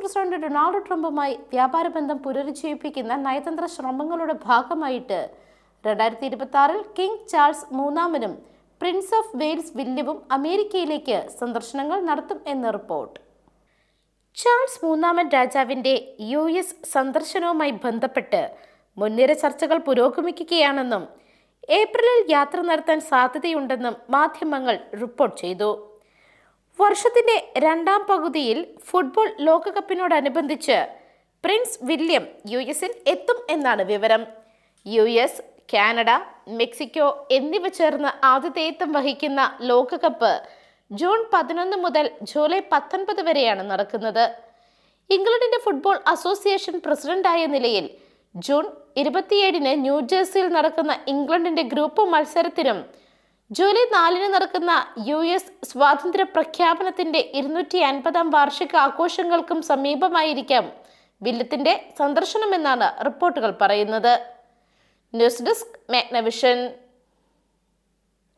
President Donald ട്രംപുമായി വ്യാപാര ബന്ധം പുനരുജ്ജീവിപ്പിക്കുന്ന നയതന്ത്ര ശ്രമങ്ങളുടെ ഭാഗമായിട്ട് രണ്ടായിരത്തി ഇരുപത്തി ആറിൽ കിങ് ചാൾസ് മൂന്നാമനും പ്രിൻസ് ഓഫ് വെയിൽസ് വില്യവും അമേരിക്കയിലേക്ക് സന്ദർശനങ്ങൾ നടത്തും എന്ന് റിപ്പോർട്ട്. ചാൾസ് മൂന്നാമൻ രാജാവിന്റെ യു എസ് സന്ദർശനവുമായി ബന്ധപ്പെട്ട് മുൻനിര ചർച്ചകൾ പുരോഗമിക്കുകയാണെന്നും ഏപ്രിലിൽ യാത്ര നടത്താൻ സാധ്യതയുണ്ടെന്നും മാധ്യമങ്ങൾ റിപ്പോർട്ട് ചെയ്തു. വർഷത്തിന്റെ രണ്ടാം പകുതിയിൽ ഫുട്ബോൾ ലോകകപ്പിനോടനുബന്ധിച്ച് പ്രിൻസ് വില്യം യു എസിൽ എത്തും എന്നാണ് വിവരം. യു എസ് കാനഡ മെക്സിക്കോ എന്നിവ ചേർന്ന് ആതിഥേയത്വം വഹിക്കുന്ന ലോകകപ്പ് ജൂൺ പതിനൊന്ന് മുതൽ ജൂലൈ പത്തൊൻപത് വരെയാണ് നടക്കുന്നത്. ഇംഗ്ലണ്ടിന്റെ ഫുട്ബോൾ അസോസിയേഷൻ പ്രസിഡന്റായ നിലയിൽ ജൂൺ ഇരുപത്തിയേഴിന് ന്യൂജേഴ്സിയിൽ നടക്കുന്ന ഇംഗ്ലണ്ടിന്റെ ഗ്രൂപ്പ് മത്സരത്തിനും ജൂലൈ നാലിന് നടക്കുന്ന യു എസ് സ്വാതന്ത്ര്യ പ്രഖ്യാപനത്തിന്റെ ഇരുന്നൂറ്റി അൻപതാം വാർഷിക ആഘോഷങ്ങൾക്കും സമീപമായിരിക്കാം വില്ലത്തിന്റെ സന്ദർശനമെന്നാണ് റിപ്പോർട്ടുകൾ പറയുന്നത്. News desk Magnavision